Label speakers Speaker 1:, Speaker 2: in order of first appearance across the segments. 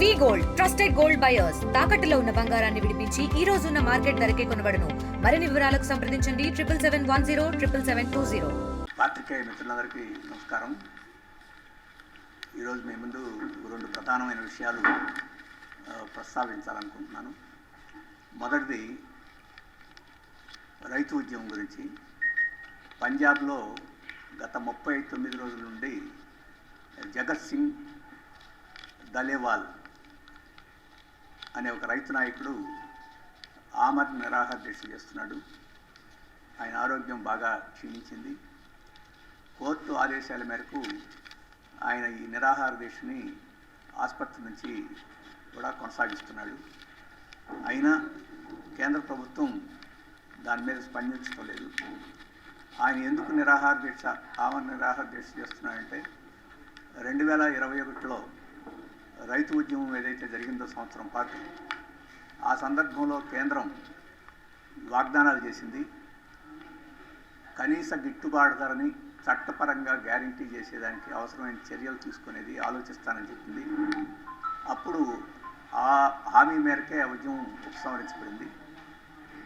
Speaker 1: V gold trusted gold buyers తాకట్టులో ఉన్న బంగారాన్ని విడిపించి ఈ రోజు ఉన్న మార్కెట్ ధరకే కొనబడను. మరిన్ని వివరాలకు సంప్రదించండి. Triple seven one zero triple seven two zero
Speaker 2: పాత్రికేయ మిత్రులందరికీ నమస్కారం. ఈరోజు మీ ముందు రెండు ప్రధానమైన విషయాలు ప్రస్తావించాలనుకుంటున్నాను. మొదటిది రైతు ఉద్యమం గురించి. పంజాబ్లో గత ముప్పై తొమ్మిది రోజుల నుండి జగత్ సింగ్ దలేవాల్ అనే ఒక రైతు నాయకుడు ఆమర్ నిరాహార దీక్ష చేస్తున్నాడు. ఆయన ఆరోగ్యం బాగా క్షీణించింది. కోర్టు ఆదేశాల మేరకు ఆయన ఈ నిరాహార దీక్షని ఆసుపత్రి నుంచి కూడా కొనసాగిస్తున్నాడు. అయినా కేంద్ర ప్రభుత్వం దాని మీద స్పందించుకోలేదు ఆయన ఎందుకు నిరాహార దీక్ష ఆమె నిరాహార దీక్ష చేస్తున్నాడంటే రెండు వేల ఇరవై ఒకటిలో రైతు ఉద్యమం ఏదైతే జరిగిందో సంవత్సరం పాటు ఆ సందర్భంలో కేంద్రం వాగ్దానాలు చేసింది. కనీస గిట్టుబాటు ధరని చట్టపరంగా గ్యారంటీ చేసేదానికి అవసరమైన చర్యలు తీసుకునేది ఆలోచిస్తానని చెప్పింది. అప్పుడు ఆ హామీ మేరకే ఆ ఉద్యమం ఉపసంహరించబడింది.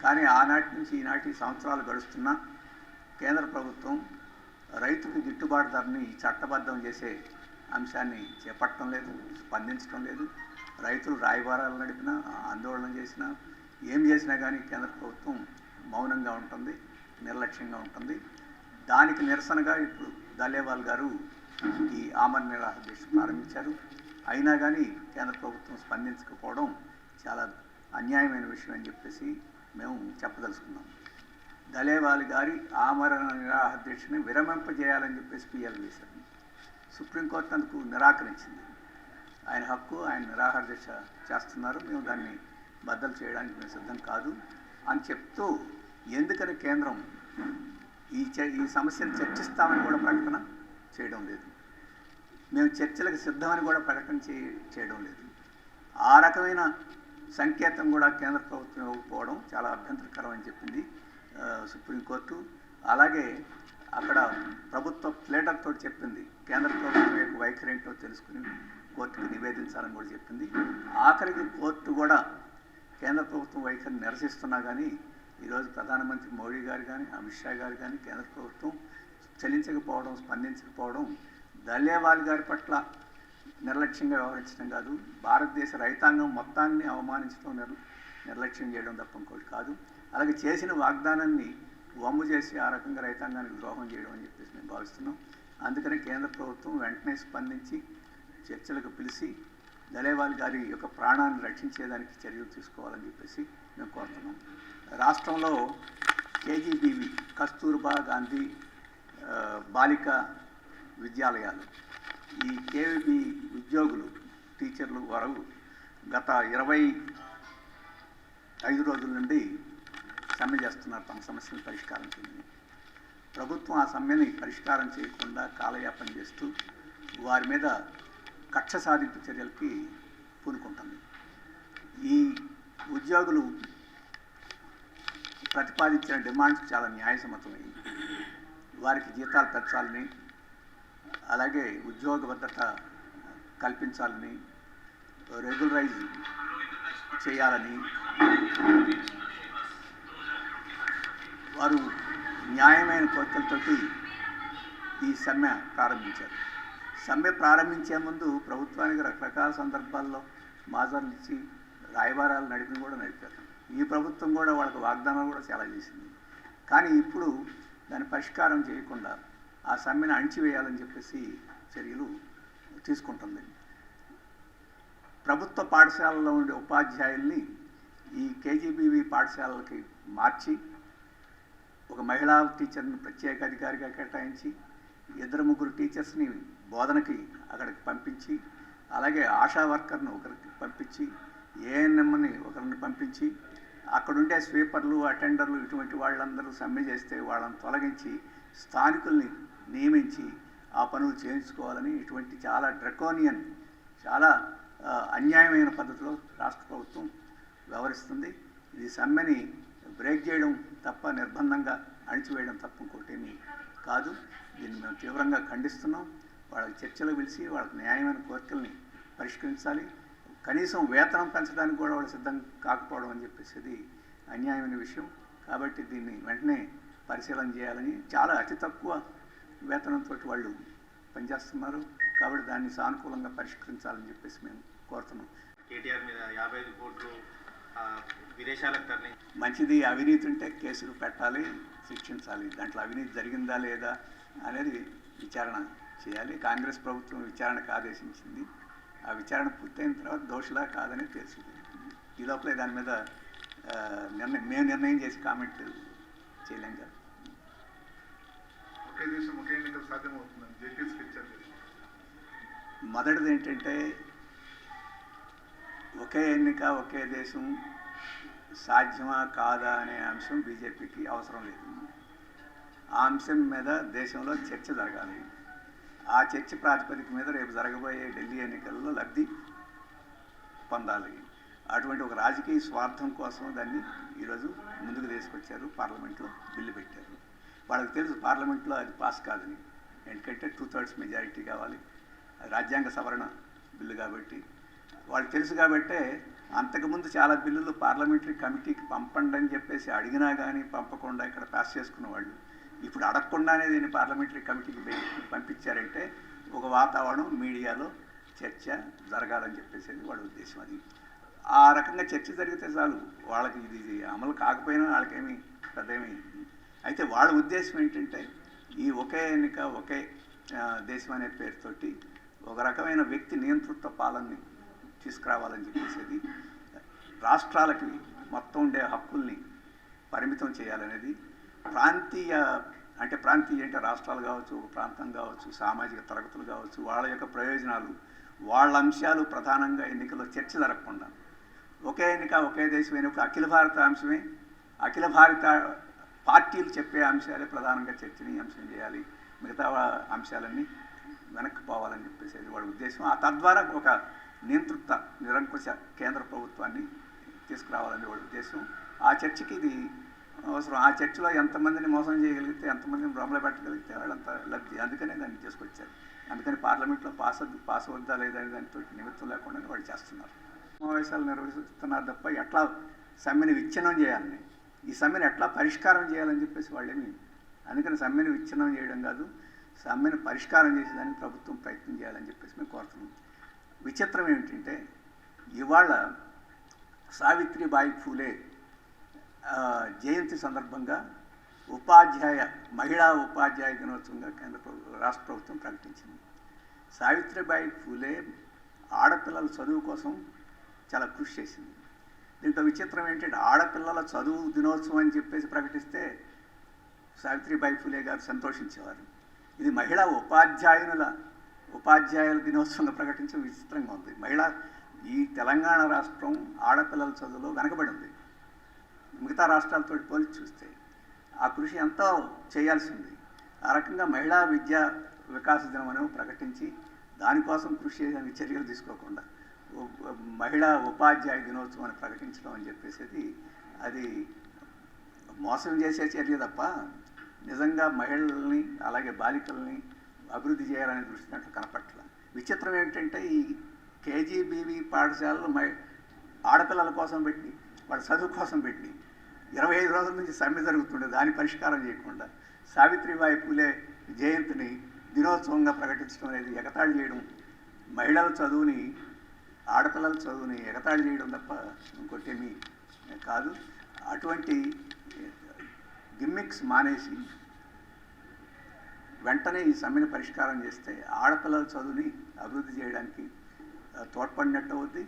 Speaker 2: కానీ ఆనాటి నుంచి ఈనాటి సంవత్సరాలు గడుస్తున్నా కేంద్ర ప్రభుత్వం రైతుకు గిట్టుబాటు ధరని చట్టబద్ధం చేసే అంశాన్ని చేపట్టడం లేదు స్పందించడం లేదు. రైతులు రాయబారాలు నడిపినా ఆందోళన చేసినా ఏం చేసినా కానీ కేంద్ర ప్రభుత్వం మౌనంగా ఉంటుంది నిర్లక్ష్యంగా ఉంటుంది. దానికి నిరసనగా ఇప్పుడు దాలేవాల్ గారు ఈ ఆమరణ నిరాహ దీక్ష ప్రారంభించారు. అయినా కానీ కేంద్ర ప్రభుత్వం స్పందించకపోవడం చాలా అన్యాయమైన విషయం అని చెప్పేసి మేము చెప్పదలుచుకున్నాం. దలేవాల్ గారి ఆమరణ నిరాహ దీక్షని విరమింపజేయాలని చెప్పేసి పిఎల్ వేశారు సుప్రీంకోర్టు అందుకు నిరాకరించింది. ఆయన హక్కు ఆయన నిరాహార దీక్ష చేస్తున్నారు. మేము దాన్ని బద్దలు చేయడానికి మేము సిద్ధం కాదు అని చెప్తూ ఎందుకని కేంద్రం ఈ చ- ఈ సమస్యను చర్చిస్తామని కూడా ప్రకటన చేయడం లేదు. మేము చర్చలకు సిద్ధమని కూడా ప్రకటన చేయడం లేదు. ఆ రకమైన సంకేతం కూడా కేంద్ర ప్రభుత్వం ఇవ్వకపోవడం చాలా అభ్యంతరకరం అని చెప్పింది సుప్రీంకోర్టు అలాగే అక్కడ ప్రభుత్వ ప్లేటర్తో చెప్పింది. కేంద్ర ప్రభుత్వం యొక్క వైఖరి ఏంటో తెలుసుకుని కోర్టుకు నివేదించాలని కూడా చెప్పింది. ఆఖరికి కోర్టు కూడా కేంద్ర ప్రభుత్వం వైఖరిని నిరసిస్తున్నా కానీ ఈరోజు ప్రధానమంత్రి మోడీ గారు కానీ అమిత్ షా గారు కానీ కేంద్ర ప్రభుత్వం చెల్లించకపోవడం స్పందించకపోవడం దలేవాల్ గారి పట్ల నిర్లక్ష్యంగా వ్యవహరించడం కాదు భారతదేశ రైతాంగం మొత్తాన్ని అవమానించడం నిర్ నిర్లక్ష్యం చేయడం తప్ప ఇంకోటి కాదు. అలాగే చేసిన వాగ్దానాన్ని వమ్ము చేసి ఆ రకంగా రైతాంగానికి ద్రోహం చేయడం అని చెప్పేసి మేము భావిస్తున్నాం. అందుకనే కేంద్ర ప్రభుత్వం వెంటనే స్పందించి చర్చలకు పిలిచి దళేవాల్ గారి యొక్క ప్రాణాన్ని రక్షించేదానికి చర్యలు తీసుకోవాలని చెప్పేసి మేము కోరుతున్నాం. రాష్ట్రంలో కేజీబీవి కస్తూర్బా గాంధీ బాలిక విద్యాలయాలు ఈ కేవీబీ ఉద్యోగులు టీచర్లు వరకు గత ఇరవై ఐదు రోజుల నుండి సమ్మె చేస్తున్నారు తమ సమస్యలను పరిష్కారం చేయమని. ప్రభుత్వం ఆ సమ్మెని పరిష్కారం చేయకుండా కాలయాపన చేస్తూ వారి మీద కక్ష సాధింపు చర్యలకి పూనుకుంటుంది. ఈ ఉద్యోగులు ప్రతిపాదించిన డిమాండ్స్ చాలా న్యాయసమ్మతమై వారికి జీతాలు పెంచాలని అలాగే ఉద్యోగ భద్రత కల్పించాలని రెగ్యులరైజ్ చేయాలని వారు న్యాయమైన కోరికలతోటి ఈ సమ్మె ప్రారంభించారు. సమ్మె ప్రారంభించే ముందు ప్రభుత్వానికి రకరకాల సందర్భాల్లో మాజర్లు ఇచ్చి రాయబారాలు నడిపిన కూడా నడిపారు. ఈ ప్రభుత్వం కూడా వాళ్ళకి వాగ్దానాలు కూడా చాలా చేసింది. కానీ ఇప్పుడు దాని పరిష్కారం చేయకుండా ఆ సమ్మెను అణిచివేయాలని చెప్పేసి చర్యలు తీసుకుంటుంది. ప్రభుత్వ పాఠశాలలో ఉండే ఉపాధ్యాయుల్ని ఈ కేజీబీవీ పాఠశాలలకి మార్చి ఒక మహిళా టీచర్ని ప్రత్యేక అధికారిగా కేటాయించి ఇద్దరు ముగ్గురు టీచర్స్ని బోధనకి అక్కడికి పంపించి అలాగే ఆశా వర్కర్ను ఒకరికి పంపించి ఏఎన్ఎంని ఒకరిని పంపించి అక్కడుండే స్వీపర్లు అటెండర్లు ఇటువంటి వాళ్ళందరూ సమ్మె చేస్తే వాళ్ళని తొలగించి స్థానికుల్ని నియమించి ఆ పనులు చేయించుకోవాలని ఇటువంటి చాలా డ్రకోనియన్ చాలా అన్యాయమైన పద్ధతిలో రాష్ట్ర ప్రభుత్వం వ్యవహరిస్తుంది. ఇది సమ్మెని బ్రేక్ చేయడం తప్ప నిర్బంధంగా అణిచివేయడం తప్ప ఇంకోటేమీ కాదు. దీన్ని మేము తీవ్రంగా ఖండిస్తున్నాం. వాళ్ళకి చర్చలు పిలిచి వాళ్ళకి న్యాయమైన కోరికల్ని పరిష్కరించాలి. కనీసం వేతనం పెంచడానికి కూడా వాళ్ళు సిద్ధం కాకపోవడం అని చెప్పేసి అది అన్యాయమైన విషయం. కాబట్టి దీన్ని వెంటనే పరిశీలన చేయాలని చాలా అతి తక్కువ వేతనంతో వాళ్ళు పనిచేస్తున్నారు. కాబట్టి దాన్ని సానుకూలంగా పరిష్కరించాలని చెప్పేసి మేము కోరుతున్నాం.
Speaker 3: కేటీఆర్ మీద యాభై ఐదు కోట్లు విదేశాలకు తరలించి
Speaker 2: మంచిది అవినీతి ఉంటే కేసులు పెట్టాలి శిక్షించాలి. దాంట్లో అవినీతి జరిగిందా లేదా అనేది విచారణ చేయాలి. కాంగ్రెస్ ప్రభుత్వం విచారణకు ఆదేశించింది. ఆ విచారణ పూర్తయిన తర్వాత దోషులా కాదని తెలిసింది ఈ లోపలే దాని మీద నిర్ణయం మేము నిర్ణయం చేసి కామెంట్ చేయలేం కదా.
Speaker 4: ఒకే దేశం ఒకే ఎన్నికలు సాధ్యమవుతుందని జేపీ స్కెచ్
Speaker 2: మొదటిది ఏంటంటే ఒకే ఎన్నిక ఒకే దేశం సాధ్యమా కాదా అనే అంశం బీజేపీకి అవసరం లేదు. ఆ అంశం మీద దేశంలో చర్చ జరగాలి. ఆ చర్చ ప్రాతిపదిక మీద రేపు జరగబోయే ఢిల్లీ ఎన్నికల్లో లబ్ధి పొందాలి. అటువంటి ఒక రాజకీయ స్వార్థం కోసం దాన్ని ఈరోజు ముందుకు తీసుకొచ్చారు పార్లమెంట్లో బిల్లు పెట్టారు. వాళ్ళకి తెలుసు పార్లమెంట్లో అది పాస్ కాదని. ఎందుకంటే టూ థర్డ్స్ మెజారిటీ కావాలి. అది రాజ్యాంగ సవరణ బిల్లు కాబట్టి వాళ్ళకి తెలుసు కాబట్టే అంతకుముందు చాలా బిల్లులు పార్లమెంటరీ కమిటీకి పంపండి అని చెప్పేసి అడిగినా కానీ పంపకుండా ఇక్కడ పాస్ చేసుకున్న వాళ్ళు. ఇప్పుడు అడగకుండానే దీన్ని పార్లమెంటరీ కమిటీకి పంపించారంటే ఒక వాతావరణం మీడియాలో చర్చ జరగాలని చెప్పేసి వాళ్ళ ఉద్దేశం అది. ఆ రకంగా చర్చ జరిగితే చాలు వాళ్ళకి ఇది ఇది అమలు కాకపోయినా వాళ్ళకేమీ పెద్దమీ అయితే వాళ్ళ ఉద్దేశం ఏంటంటే ఈ ఒకే ఎన్నిక ఒకే దేశం అనే పేరుతోటి ఒక రకమైన వ్యక్తి నియంతృత్వ పాలనని తీసుకురావాలని చెప్పేసి రాష్ట్రాలకి మొత్తం ఉండే హక్కుల్ని పరిమితం చేయాలనేది ప్రాంతీయ అంటే ప్రాంతీయ అంటే రాష్ట్రాలు కావచ్చు ఒక ప్రాంతం కావచ్చు సామాజిక తరగతులు కావచ్చు వాళ్ళ యొక్క ప్రయోజనాలు వాళ్ళ అంశాలు ప్రధానంగా ఎన్నికల్లో చర్చ జరగకుండా. ఒకే ఎన్నిక ఒకే దేశం అయినప్పుడు అఖిల భారత అంశమే అఖిల భారత పార్టీలు చెప్పే అంశాలే ప్రధానంగా చర్చనీయాంశం చేయాలి. మిగతా అంశాలన్నీ వెనక్కి పోవాలని చెప్పేసి వాళ్ళ ఉద్దేశం. ఆ తద్వారా ఒక నియంతృత్వ నిరంకుశ కేంద్ర ప్రభుత్వాన్ని తీసుకురావాలని వాళ్ళ ఉద్దేశం. ఆ చర్చకి ఇది అవసరం. ఆ చర్చలో ఎంతమందిని మోసం చేయగలిగితే ఎంతమందిని భ్రమలో పెట్టగలిగితే వాళ్ళంత లబ్ధి. అందుకనే దాన్ని తీసుకొచ్చారు. అందుకని పార్లమెంట్లో పాస్ పాస్ వద్దా లేదా దానితో నిమిత్తం లేకుండా వాళ్ళు చేస్తున్నారు. సమావేశాలు నిర్వహిస్తున్నారు తప్ప ఎట్లా సమ్మెను విచ్ఛిన్నం చేయాలని ఈ సమ్మెను ఎట్లా పరిష్కారం చేయాలని చెప్పేసి వాళ్ళేమి అందుకని సమ్మెను విచ్ఛిన్నం చేయడం కాదు సమ్మెను పరిష్కారం చేసేదానికి ప్రభుత్వం ప్రయత్నం చేయాలని చెప్పేసి మేము కోరుతున్నాం. విచిత్రం ఏమిటంటే ఇవాళ సావిత్రిబాయి ఫూలే జయంతి సందర్భంగా ఉపాధ్యాయ మహిళా ఉపాధ్యాయ దినోత్సవంగా కేంద్ర రాష్ట్ర ప్రభుత్వం ప్రకటించింది. సావిత్రిబాయి ఫూలే ఆడపిల్లల చదువు కోసం చాలా కృషి చేసింది. దీంట్లో విచిత్రం ఏంటంటే ఆడపిల్లల చదువు దినోత్సవం అని చెప్పేసి ప్రకటిస్తే సావిత్రిబాయి ఫూలే గారు సంతోషించేవారు. ఇది మహిళా ఉపాధ్యాయునుల ఉపాధ్యాయుల దినోత్సవంగా ప్రకటించడం విచిత్రంగా ఉంది. మహిళా ఈ తెలంగాణ రాష్ట్రం ఆడపిల్లల చదువులో వెనకబడి ఉంది మిగతా రాష్ట్రాలతో పోల్చి చూస్తే ఆ కృషి ఎంతో చేయాల్సింది. ఆ రకంగా మహిళా విద్యా వికాస దినం అనేవి ప్రకటించి దానికోసం కృషి చేయడానికి చర్యలు తీసుకోకుండా మహిళా ఉపాధ్యాయ దినోత్సవం అని ప్రకటించడం అని చెప్పేసి అది మోసం చేసే చర్య తప్ప నిజంగా మహిళల్ని అలాగే బాలికల్ని అభివృద్ధి చేయాలనే దృష్టి దాంట్లో కనపట్ల విచిత్రం ఏంటంటే ఈ కేజీబీవీ పాఠశాలలు మై ఆడపిల్లల కోసం పెట్టి వాళ్ళ చదువు కోసం పెట్టి ఇరవై ఐదు రోజుల నుంచి సమ్మె జరుగుతుండే దాని పరిష్కారం చేయకుండా. సావిత్రిబాయి పూలే జయంతిని దినోత్సవంగా ప్రకటించడం అనేది ఎగతాళి చేయడం మహిళల చదువుని ఆడపిల్లల చదువుని ఎగతాళి చేయడం తప్ప ఇంకోటేమీ కాదు. అటువంటి గిమ్మిక్స్ మానేసి వెంటనే ఈ సమ్మెను పరిష్కారం చేస్తే ఆడపిల్లల చదువుని అభివృద్ధి చేయడానికి తోడ్పడినట్టు అవుద్ది.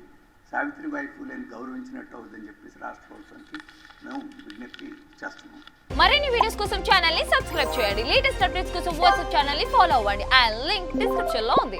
Speaker 2: సావిత్రిబాయి ఫూలేని గౌరవించినట్టు అవుద్దని చెప్పేసి రాష్ట్ర ప్రభుత్వానికి మేము విజ్ఞప్తి చేస్తున్నాం.
Speaker 5: మరిన్ని వీడియోస్ కోసం ఛానల్ని సబ్స్క్రైబ్ చేయండి. లేటెస్ట్ అప్డేట్స్ కోసం వాట్సాప్ ఛానల్ని ఫాలో అవ్వండి. ఆ లింక్ డిస్క్రిప్షన్లో ఉంది.